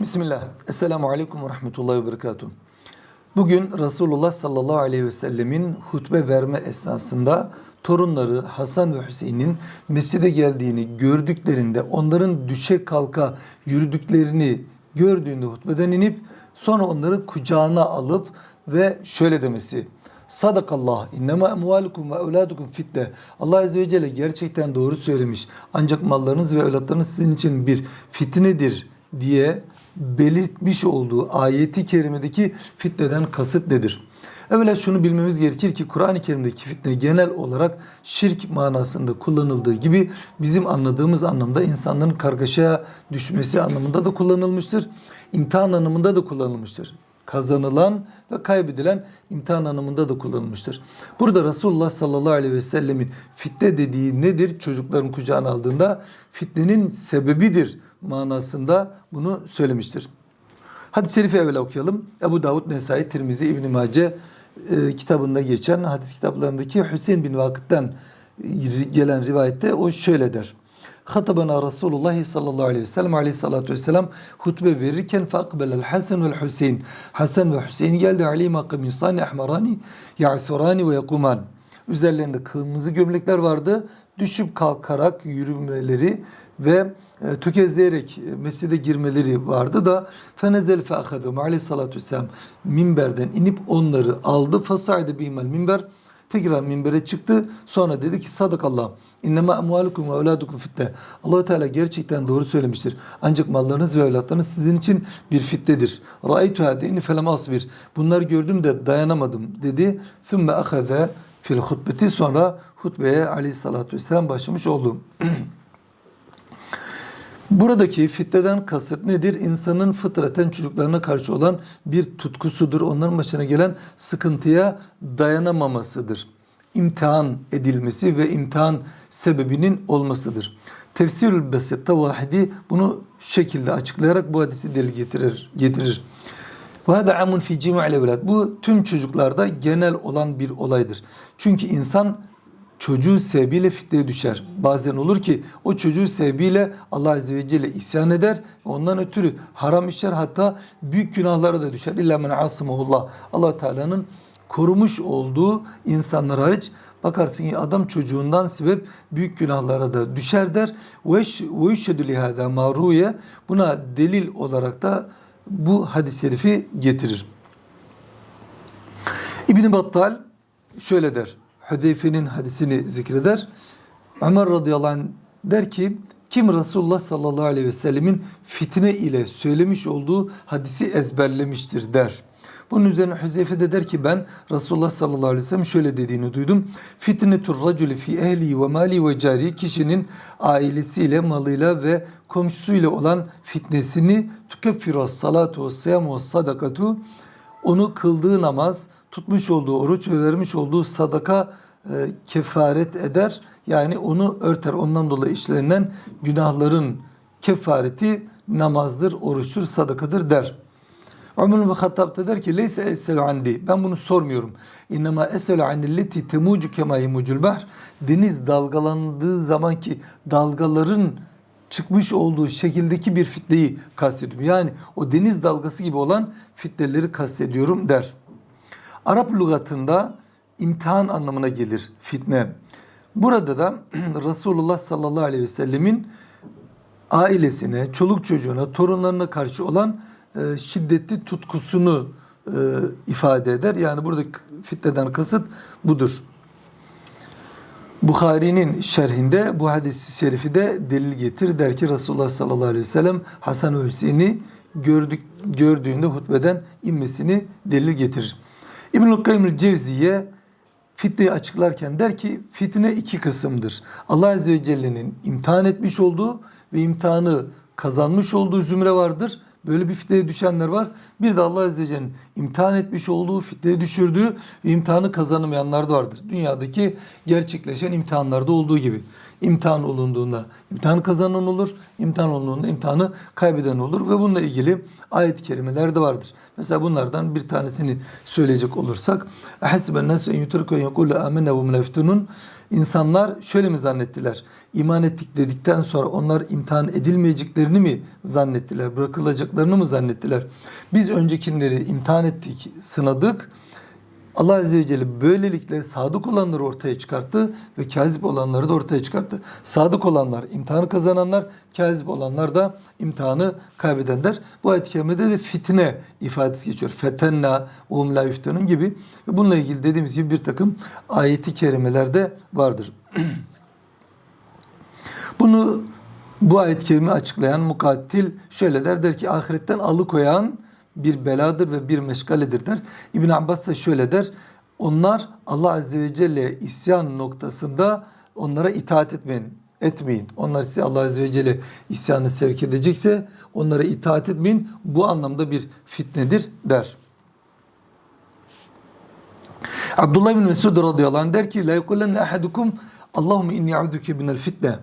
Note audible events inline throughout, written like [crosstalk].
Bismillah. Esselamu Aleyküm ve Rahmetullahi ve Berekatuhu. Bugün Resulullah sallallahu aleyhi ve sellemin hutbe verme esnasında torunları Hasan ve Hüseyin'in mescide geldiğini gördüklerinde onların düşe kalka yürüdüklerini gördüğünde hutbeden inip sonra onları kucağına alıp ve şöyle demesi. Sadakallah innema emvalukum ve evladukum fitne. Allah Azze ve Celle gerçekten doğru söylemiş. Ancak mallarınız ve evlatlarınız sizin için bir fitnedir diye belirtmiş olduğu ayeti kerimedeki fitneden kasıt nedir? Evvela şunu bilmemiz gerekir ki Kur'an-ı Kerim'deki fitne genel olarak şirk manasında kullanıldığı gibi bizim anladığımız anlamda insanların kargaşaya düşmesi anlamında da kullanılmıştır. İmtihan anlamında da kullanılmıştır. Kazanılan ve kaybedilen imtihan anlamında da kullanılmıştır. Burada Resulullah sallallahu aleyhi ve sellemin fitne dediği nedir? Çocukların kucağına aldığında fitnenin sebebidir manasında bunu söylemiştir. Hadis-i şerifi evvel okuyalım. Ebu Davud, Nesai, Tirmizi, İbn-i Mace e, kitabında geçen hadis kitaplarındaki Hüseyin bin Vakıt'tan gelen rivayette o şöyle der. Hatabana Resulullah sallallahu aleyhi ve sellem aleyhissalatu vesselam hutbe verirken fakbelel Hasan ve Hüseyin. Hasan ve Hüseyin geldi aleyhi makam insani ahmarani ya'thurani ve yakuman. Üzerlerinde kırmızı gömlekler vardı. Düşüp kalkarak yürümeleri ve e, tökezleyerek e, mescide girmeleri vardı da fenezel fe ahadum aleyhissalatu vesselam minberden inip onları aldı. Fasaydı bihimel minber tekrar minbere çıktı. Sonra dedi ki sadakallah. İnnema emvalukum ve evladukum fitne. Allahu Teala gerçekten doğru söylemiştir. Ancak mallarınız ve evlatlarınız sizin için bir fitnedir. Ra'aytu hadeyni felem asbir. Bunları gördüm de dayanamadım dedi. Sümme ahaze fil hutbeti sonra hutbeye aleyhissalatu vesselam başlamış oldu. [clears throat] Buradaki fitneden kasıt nedir? İnsanın fıtraten çocuklarına karşı olan bir tutkusudur. Onların başına gelen sıkıntıya dayanamamasıdır. İmtihan edilmesi ve imtihan sebebinin olmasıdır. Tefsirül Besette Vahidi bunu şekilde açıklayarak bu hadisi delil getirir. getirir. Ve amun fi cima'l evlat. Bu tüm çocuklarda genel olan bir olaydır. Çünkü insan çocuğu sebebiyle fitneye düşer. Bazen olur ki o çocuğu sebebiyle Allah Azze ve Celle isyan eder. Ondan ötürü haram işler hatta büyük günahlara da düşer. İlla men asimahullah. allah Teala'nın korumuş olduğu insanlar hariç bakarsın ki adam çocuğundan sebep büyük günahlara da düşer der. Ve yüşhedü lihâdâ mâruye buna delil olarak da bu hadis-i şerifi getirir. İbn Battal şöyle der. Hüzeyfe'nin hadisini zikreder. Ömer radıyallahu anh der ki kim Resulullah sallallahu aleyhi ve sellemin fitne ile söylemiş olduğu hadisi ezberlemiştir der. Bunun üzerine Hüzeyfe de der ki ben Resulullah sallallahu aleyhi ve sellem şöyle dediğini duydum. Fitnetur raculi fi ehli ve mali ve cari kişinin ailesiyle, malıyla ve komşusuyla olan fitnesini tukeffiru salatu ve ve sadakatu onu kıldığı namaz, tutmuş olduğu oruç ve vermiş olduğu sadaka e, kefaret eder. Yani onu örter. Ondan dolayı işlenen günahların kefareti namazdır, oruçtur, sadakadır der. Ömer bin Hattab da der ki leyse eselu andi. Ben bunu sormuyorum. İnnema eselu anilleti temucu kema yemucul bahr. Deniz dalgalandığı zaman ki dalgaların çıkmış olduğu şekildeki bir fitneyi kastediyorum. Yani o deniz dalgası gibi olan fitneleri kastediyorum der. Arap lügatında imtihan anlamına gelir fitne. Burada da [clears throat] Resulullah sallallahu aleyhi ve sellemin ailesine, çoluk çocuğuna, torunlarına karşı olan e, şiddetli tutkusunu e, ifade eder. Yani burada fitneden kasıt budur. Bukhari'nin şerhinde bu hadisi şerifi de delil getir. Der ki Resulullah sallallahu aleyhi ve sellem Hasan ve Hüseyin'i gördük, gördüğünde hutbeden inmesini delil getirir. İbnül Kayyum Cevziye fitneyi açıklarken der ki fitne iki kısımdır. Allah Azze ve Celle'nin imtihan etmiş olduğu ve imtihanı kazanmış olduğu zümre vardır. Böyle bir fitneye düşenler var. Bir de Allah Azze ve Celle'nin imtihan etmiş olduğu, fitneye düşürdüğü ve imtihanı kazanamayanlar da vardır. Dünyadaki gerçekleşen imtihanlarda olduğu gibi. İmtihan olunduğunda imtihan kazanan olur, imtihan olunduğunda imtihanı kaybeden olur ve bununla ilgili ayet-i kerimeler de vardır. Mesela bunlardan bir tanesini söyleyecek olursak اَحَسِبَ النَّاسُ اَنْ يُتْرَكُوا يَقُولُ آمَنَّا وَمْ لَفْتُنُونَ İnsanlar şöyle mi zannettiler? İman ettik dedikten sonra onlar imtihan edilmeyeceklerini mi zannettiler? Bırakılacaklarını mı zannettiler? Biz öncekileri imtihan ettik, sınadık. Allah Azze ve Celle böylelikle sadık olanları ortaya çıkarttı ve kazip olanları da ortaya çıkarttı. Sadık olanlar imtihanı kazananlar, kazip olanlar da imtihanı kaybedenler. Bu ayet-i kerimede de fitne ifadesi geçiyor. Fetenna uhum la yuftanun gibi. Ve bununla ilgili dediğimiz gibi bir takım ayeti kerimelerde vardır. [clears throat] Bunu bu ayet-i kerime açıklayan mukattil şöyle der, der ki ahiretten alıkoyan bir beladır ve bir meşgaledir der. İbn Abbas da şöyle der. Onlar Allah Azze ve Celle isyan noktasında onlara itaat etmeyin. Etmeyin. Onlar size Allah Azze ve Celle isyanı sevk edecekse onlara itaat etmeyin. Bu anlamda bir fitnedir der. Abdullah bin Mesud radıyallahu anh der ki La yekulenne ahadukum Allahümme inni a'uduke minel fitne.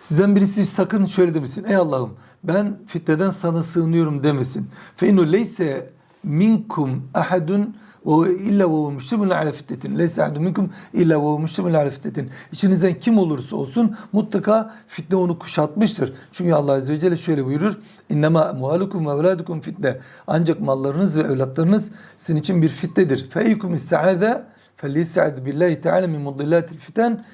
Sizden birisi sakın şöyle demesin. Ey Allah'ım ben fitneden sana sığınıyorum demesin. Feynu leyse minkum ahadun ve illa ve müştemin ala fitnetin. Leyse ahadun minkum illa ve müştemin ala fitnetin. İçinizden kim olursa olsun mutlaka fitne onu kuşatmıştır. Çünkü Allah Azze ve Celle şöyle buyurur. İnnemâ muhalukum ve evladukum fitne. Ancak mallarınız ve evlatlarınız sizin için bir fitnedir. Feyyukum isti'âze felyes'ad billahi teâlâ min mudillatil fiten.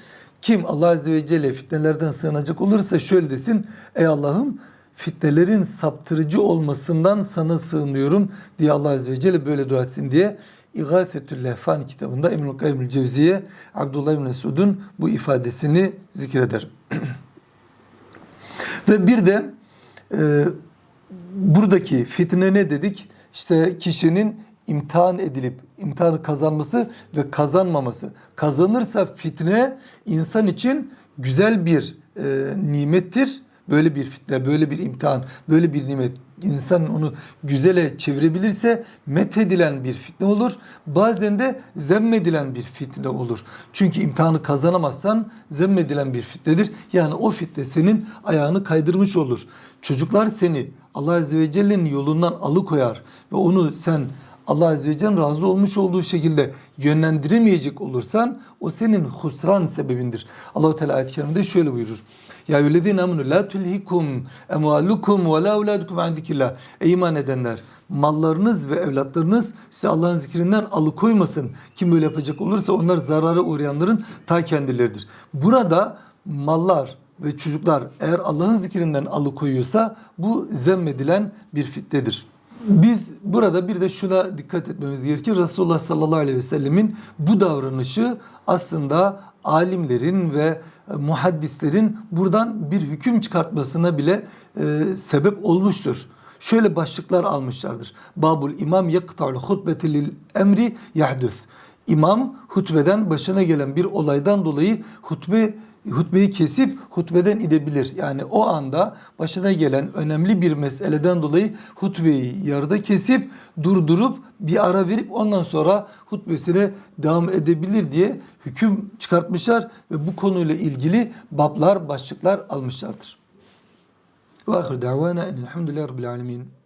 Kim Allah Azze ve Celle fitnelerden sığınacak olursa şöyle desin. Ey Allah'ım fitnelerin saptırıcı olmasından sana sığınıyorum diye Allah Azze ve Celle böyle dua etsin diye İgâfetül Lehfan kitabında İbnül Kayyumül Cevziye Abdullah İbn Mesud'un bu ifadesini zikreder. [clears throat] Ve bir de e, buradaki fitne ne dedik? İşte kişinin imtihan edilip imtihanı kazanması ve kazanmaması. Kazanırsa fitne insan için güzel bir e, nimettir. Böyle bir fitne, böyle bir imtihan, böyle bir nimet insan onu güzele çevirebilirse methedilen bir fitne olur. Bazen de zemmedilen bir fitne olur. Çünkü imtihanı kazanamazsan zemmedilen bir fitnedir. Yani o fitne senin ayağını kaydırmış olur. Çocuklar seni Allah Azze ve Celle'nin yolundan alıkoyar ve onu sen Allah Azze ve Celle'nin razı olmuş olduğu şekilde yönlendiremeyecek olursan o senin husran sebebindir. Allahu Teala ayet-i kerimede şöyle buyurur. Ya eyyühellezine amenu la tulhikum emvalukum ve la evladukum an zikrillah. Ey iman edenler mallarınız ve evlatlarınız sizi Allah'ın zikrinden alıkoymasın. Kim böyle yapacak olursa onlar zarara uğrayanların ta kendileridir. Burada mallar ve çocuklar eğer Allah'ın zikrinden alıkoyuyorsa bu zemmedilen bir fitnedir. Biz burada bir de şuna dikkat etmemiz gerekir. Resulullah sallallahu aleyhi ve sellemin bu davranışı aslında alimlerin ve muhaddislerin buradan bir hüküm çıkartmasına bile e, sebep olmuştur. Şöyle başlıklar almışlardır. Babul imam yakta'ul hutbeti lil emri yahdüth. İmam hutbeden başına gelen bir olaydan dolayı hutbe hutbeyi kesip hutbeden inebilir. Yani o anda başına gelen önemli bir meseleden dolayı hutbeyi yarıda kesip durdurup bir ara verip ondan sonra hutbesine devam edebilir diye hüküm çıkartmışlar ve bu konuyla ilgili bablar, başlıklar almışlardır. Ve ahir davana enelhamdülillahi rabbil alemin.